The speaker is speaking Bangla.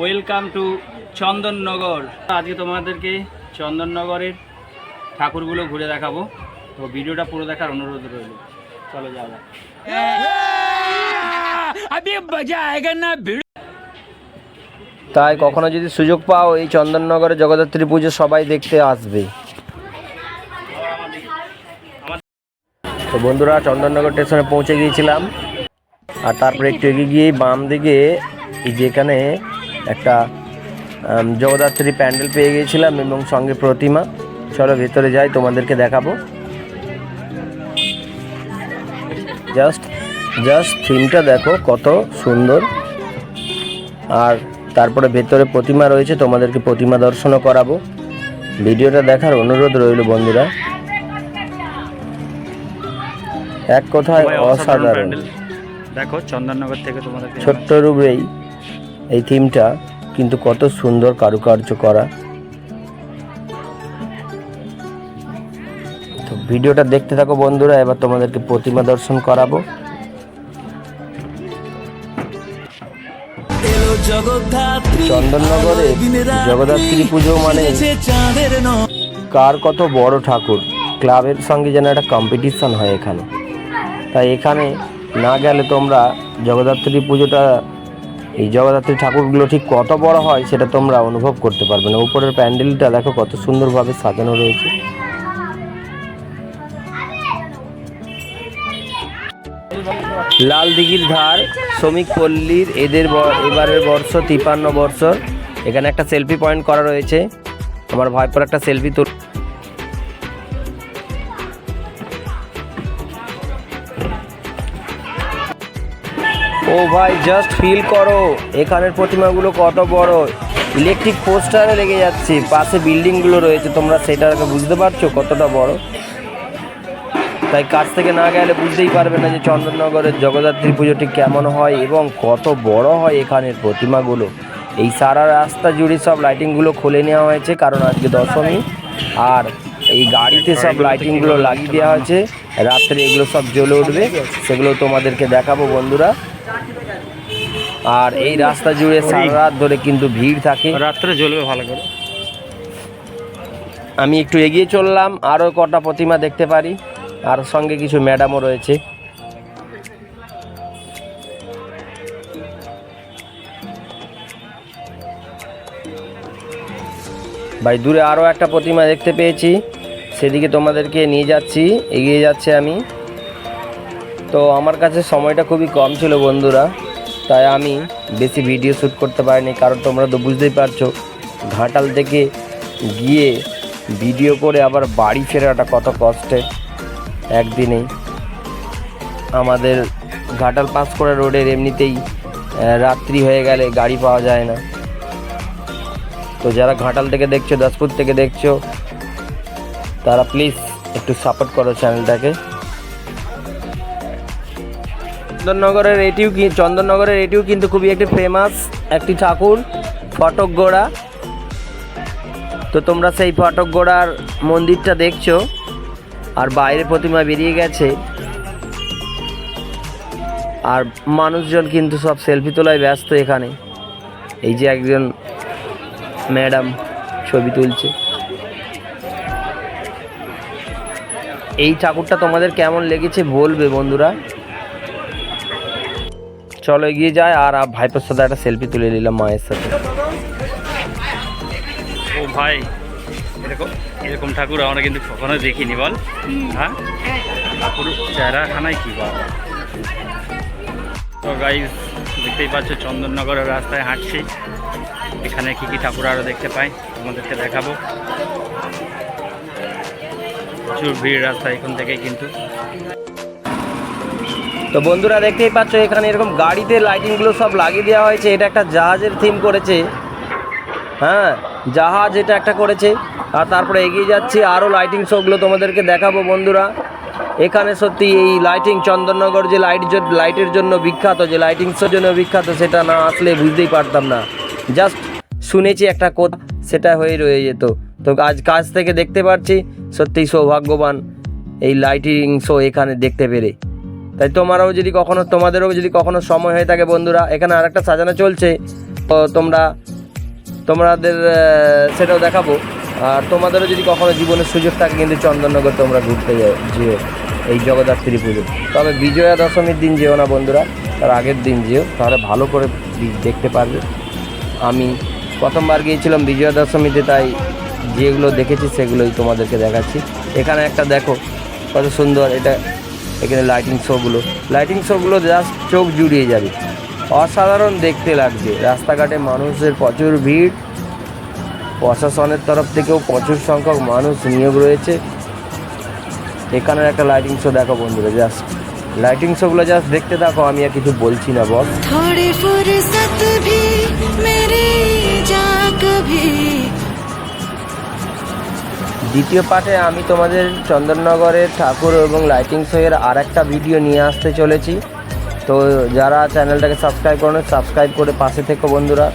ওয়েলকাম টু চন্দননগর আজকে তোমাদেরকে চন্দননগরের ঠাকুরগুলো ঘুরে দেখাবো। তো ভিডিওটা পুরো দেখার অনুরোধ রইল। চলো যাওয়া তাই কখনো যদি সুযোগ পাও এই চন্দননগরে জগদ্ধাত্রী পুজো সবাই দেখতে আসবে। তো বন্ধুরা চন্দননগর স্টেশনে পৌঁছে গিয়েছিলাম। আর তারপরে একটু এগিয়ে গিয়ে বাম দিকে এই যেখানে একটা জগদ্ধাত্রী প্যান্ডেল পেয়ে গিয়েছিলাম এবং সঙ্গে প্রতিমা। চলো ভেতরে যাই, তোমাদেরকে দেখাবো। জাস্ট জাস্ট থিমটা দেখো কত সুন্দর। আর তারপরে ভেতরে প্রতিমা রয়েছে, তোমাদেরকে প্রতিমা দর্শনও করাবো। ভিডিওটা দেখার অনুরোধ রইল বন্ধুরা। এক কথায় অসাধারণ দেখো চন্দননগর থেকে তোমাদেরকে ছোট্ট রূপেই এই থিমটা কিন্তু কত সুন্দর কারুকার্য করা। তো ভিডিওটা দেখতে থাকো বন্ধুরা এবার তোমাদেরকে প্রতিমা দর্শন করাবো। চন্দননগরে জগদ্ধাত্রী পুজো মানে কার কত বড় ঠাকুর। ক্লাবের সঙ্গে যেন একটা কম্পিটিশন হয় এখানে। তাই এখানে না গেলে তোমরা জগদ্ধাত্রী পুজোটা, এই জগদ্ধাত্রী ঠাকুরগুলো ঠিক কত বড় হয় সেটা তোমরা অনুভব করতে পারবে না। উপরের প্যান্ডেলটা দেখো কত সুন্দরভাবে সাজানো রয়েছে। লাল দিঘির ধার, শ্রমিক পল্লীর, এদের এবারের বর্ষ, তিপান্ন বর্ষর এখানে একটা সেলফি পয়েন্ট করা রয়েছে। আমার ভাইপোর একটা সেলফি তোল ও ভাই জাস্ট ফিল করো। এখানের প্রতিমাগুলো কত বড়। ইলেকট্রিক পোস্টারে লেগে যাচ্ছে। পাশে বিল্ডিংগুলো রয়েছে। তোমরা সেটা বুঝতে পারছ কতটা বড়। তাই কাছ থেকে না গেলে বুঝতেই পারবে না যে চন্দননগরের জগদ্ধাত্রী পুজোটি কেমন হয় এবং কত বড় হয় এখানের প্রতিমাগুলো। এই সারা রাস্তা জুড়ে সব লাইটিংগুলো খুলে নেওয়া হয়েছে, কারণ আজকে দশমী। আর এই গাড়িতে সব লাইটিংগুলো লাগিয়ে দেওয়া হয়েছে। রাত্রে এগুলো সব জ্বলে উঠবে। সেগুলো তোমাদেরকে দেখাবো বন্ধুরা। আর এই রাস্তা জুড়ে সারা রাত ধরে কিন্তু ভিড় থাকে। রাত্রে জ্বলবে ভালো করে। আমি একটু এগিয়ে চললাম আরও কটা প্রতিমা দেখতে পারি আর সঙ্গে কিছু ম্যাডামও রয়েছে। ভাই দূরে আরও একটা প্রতিমা দেখতে পেয়েছি। সেদিকে তোমাদেরকে নিয়ে যাচ্ছি এগিয়ে যাচ্ছে আমি। তো আমার কাছে সময়টা খুবই কম ছিল বন্ধুরা, তাই আমি বেশি ভিডিও শ্যুট করতে পারিনি, কারণ তোমরা তো বুঝতেই পারছ, ঘাটাল থেকে গিয়ে ভিডিও করে আবার বাড়ি ফেরাটা কত কষ্টের একদিনেই। আমাদের ঘাটাল পাস করা রোডের এমনিতেই রাত্রি হয়ে গেলে গাড়ি পাওয়া যায় না। তো যারা ঘাটাল থেকে দেখছ, দাসপুর থেকে দেখছ, তারা প্লিজ একটু সাপোর্ট করো চ্যানেলটাকে চন্দননগরের এটিও চন্দননগরের এটিও কিন্তু খুবই একটি ফেমাস একটি ঠাকুর, ফটক গোড়া। তো তোমরা সেই ফটক গোড়ার মন্দিরটা দেখছ আর বাইরে প্রতিমা বেরিয়ে গেছে। আর মানুষজন কিন্তু সব সেলফি তোলায় ব্যস্ত এখানে। এই যে একজন ম্যাডাম ছবি তুলছে। এই ঠাকুরটা তোমাদের কেমন লেগেছে বলবে বন্ধুরা? চলো এগিয়ে যায়, আর ভাইপোর সাথে একটা সেলফি তুলে নিলাম মায়ের সাথে। ও ভাই, এরকম এরকম ঠাকুর আমরা কিন্তু কখনো দেখিনি, বল। হ্যাঁ? ঠাকুর চেহারাখানায় কি বল? তো গাইজ দেখতেই পাচ্ছ, চন্দননগরের রাস্তায় হাঁটছি। এখানে কি কি ঠাকুর আরও দেখতে পাই, তোমাদেরকে দেখাবো। প্রচুর ভিড় রাস্তা এখান থেকে কিন্তু। তো বন্ধুরা দেখতেই পাচ্ছ, এখানে এরকম গাড়িতে লাইটিংগুলো সব লাগিয়ে দেওয়া হয়েছে। এটা একটা জাহাজের থিম করেছে। হ্যাঁ জাহাজ এটা একটা করেছে। আর তারপরে এগিয়ে যাচ্ছি, আরও লাইটিং শোগুলো তোমাদেরকে দেখাবো বন্ধুরা। এখানে সত্যি এই লাইটিং চন্দননগর যে লাইট লাইটের জন্য বিখ্যাত, যে লাইটিং শোর জন্য বিখ্যাত, সেটা না আসলে বুঝতেই পারতাম না। জাস্ট শুনেছি একটা কথা, সেটা হয়ে রয়ে যেত। তো আজ কাজ থেকে দেখতে পাচ্ছি সত্যিই সৌভাগ্যবান এই লাইটিং শো এখানে দেখতে পেরে। তাই তোমারও যদি কখনো, তোমাদেরও যদি কখনো সময় হয়ে থাকে বন্ধুরা, এখানে আরেকটা সাজানো চলছে। তো তোমরা, তোমাদের সেটাও দেখাবো। আর তোমাদেরও যদি কখনো জীবনের সুযোগ থাকে, কিন্তু চন্দননগর তোমরা ঘুরতে যাও, যেও এই জগদ্ধাত্রী পুজো। তবে বিজয়া দশমীর দিন যেও না বন্ধুরা, তার আগের দিন যেও, তাহলে ভালো করে দেখতে পারবে। আমি প্রথমবার গিয়েছিলাম বিজয়া দশমীতে, তাই যেগুলো দেখেছি সেগুলোই তোমাদেরকে দেখাচ্ছি। এখানে একটা দেখো, কত সুন্দর, এটা এখানে লাইটিং শোগুলো লাইটিং শোগুলো জাস্ট চোখ জুড়িয়ে যাবে অসাধারণ দেখতে লাগছে রাস্তাঘাটে মানুষের প্রচুর ভিড় প্রশাসনের তরফ থেকেও প্রচুর সংখ্যক মানুষ নিয়োগ রয়েছে এখানের একটা লাইটিং শো দেখো বন্ধুরা জাস্ট লাইটিং শোগুলো জাস্ট দেখতে থাকো আমি আর কিছু বলছি না বস थोड़ी फुर्सत भी मेरी जा कभी দ্বিতীয় পাঠে আমি তোমাদের চন্দননগরের ঠাকুর এবং লাইটিং শোয়ের আর একটা ভিডিও নিয়ে আসতে চলেছি। তো যারা চ্যানেলটাকে সাবস্ক্রাইব করেন সাবস্ক্রাইব করে পাশে থেকো বন্ধুরা।